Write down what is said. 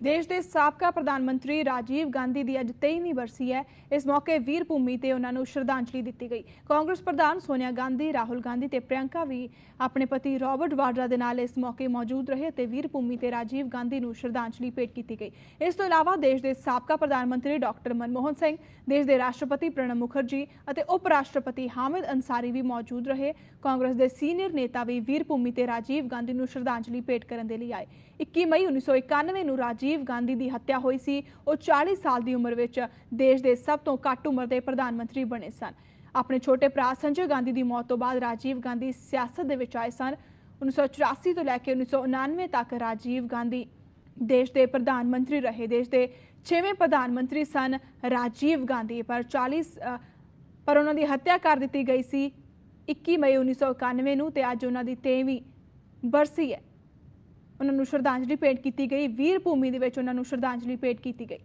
ਦੇਸ਼ ਦੇ ਸਾਬਕਾ ਪ੍ਰਧਾਨ ਮੰਤਰੀ ਰਾਜੀਵ ਗਾਂਧੀ ਦੀ ਅੱਜ 23ਵੀਂ ਬਰਸੀ ਹੈ ਇਸ ਮੌਕੇ ਵੀਰ ਭੂਮੀ ਤੇ ਉਹਨਾਂ ਨੂੰ ਸ਼ਰਧਾਂਜਲੀ ਦਿੱਤੀ ਗਈ ਕਾਂਗਰਸ ਪ੍ਰਧਾਨ ਸੋਨੀਆ ਗਾਂਧੀ ਰਾਹੁਲ ਗਾਂਧੀ ਤੇ ਪ੍ਰਿਯੰਕਾ ਵੀ ਆਪਣੇ ਪਤੀ ਰਾਬਰਟ ਵਾਡਰਾ ਦੇ ਨਾਲ ਇਸ ਮੌਕੇ ਮੌਜੂਦ ਰਹੇ ਤੇ ਵੀਰ ਭੂਮੀ ਤੇ ਰਾਜੀਵ ਗਾਂਧੀ ਨੂੰ ਸ਼ਰਧਾਂਜਲੀ ਭੇਟ ਕੀਤੀ ਗਈ ਇਸ ਤੋਂ ਇਲਾਵਾ ਦੇਸ਼ ਦੇ ਸਾਬਕਾ ਪ੍ਰਧਾਨ ਮੰਤਰੀ ਡਾਕਟਰ ਮਨਮੋਹਨ ਸਿੰਘ ਦੇਸ਼ ਦੇ ਰਾਸ਼ਟਰਪਤੀ ਪ੍ਰਣਬ ਮੁਖਰਜੀ ਅਤੇ ਉਪ ਰਾਸ਼ਟਰਪਤੀ ਹਾਮਿਦ ਅੰਸਾਰੀ ਵੀ ਮੌਜੂਦ ਰਹੇ ਕਾਂਗਰਸ ਦੇ ਸੀਨੀਅਰ ਨੇਤਾ ਵੀ ਵੀਰ ਭੂਮੀ ਤੇ ਰਾਜੀਵ ਗਾਂਧੀ ਨੂੰ ਸ਼ਰਧਾਂਜਲੀ ਭੇਟ ਕਰਨ ਦੇ ਲਈ ਆਏ 21 ਮਈ 1991 ਨੂੰ ਰਾਜੀਵ ਰਾਜੀਵ ਗਾਂਧੀ ਦੀ ਹੱਤਿਆ ਹੋਈ ਸੀ, ਉਹ 40 ਸਾਲ ਦੀ ਉਮਰ ਵਿੱਚ ਦੇਸ਼ ਦੇ ਸਭ ਤੋਂ ਘੱਟ ਉਮਰ ਦੇ ਪ੍ਰਧਾਨ ਮੰਤਰੀ ਬਣੇ ਸਨ। ਆਪਣੇ ਛੋਟੇ ਭਰਾ ਸੰਜੇ ਗਾਂਧੀ ਦੀ ਮੌਤ ਤੋਂ ਬਾਅਦ ਰਾਜੀਵ ਗਾਂਧੀ ਸਿਆਸਤ ਦੇ ਵਿੱਚ ਆਏ ਸਨ। 1984 ਤੋਂ ਲੈ ਕੇ 1999 ਤੱਕ ਰਾਜੀਵ ਗਾਂਧੀ ਦੇਸ਼ ਦੇ ਪ੍ਰਧਾਨ ਮੰਤਰੀ ਰਹੇ। ਦੇਸ਼ ਦੇ 6ਵੇਂ ਪ੍ਰਧਾਨ ਮੰਤਰੀ ਸਨ ਰਾਜੀਵ ਗਾਂਧੀ, ਪਰ 40 ਪਰ ਉਹਨਾਂ ਦੀ ਹੱਤਿਆ ਕਰ ਦਿੱਤੀ ਗਈ ਸੀ। 21 ਮਈ 1991 ਨੂੰ ਤੇ ਅੱਜ ਉਹਨਾਂ ਦੀ 23ਵੀਂ ਬਰਸੀ ਹੈ। ਉਹਨਾਂ ਨੂੰ ਸ਼ਰਧਾਂਜਲੀ ਭੇਟ ਕੀਤੀ ਗਈ। ਵੀਰ ਭੂਮੀ ਦੇ ਵਿੱਚ ਉਹਨਾਂ ਨੂੰ ਸ਼ਰਧਾਂਜਲੀ ਭੇਟ ਕੀਤੀ ਗਈ।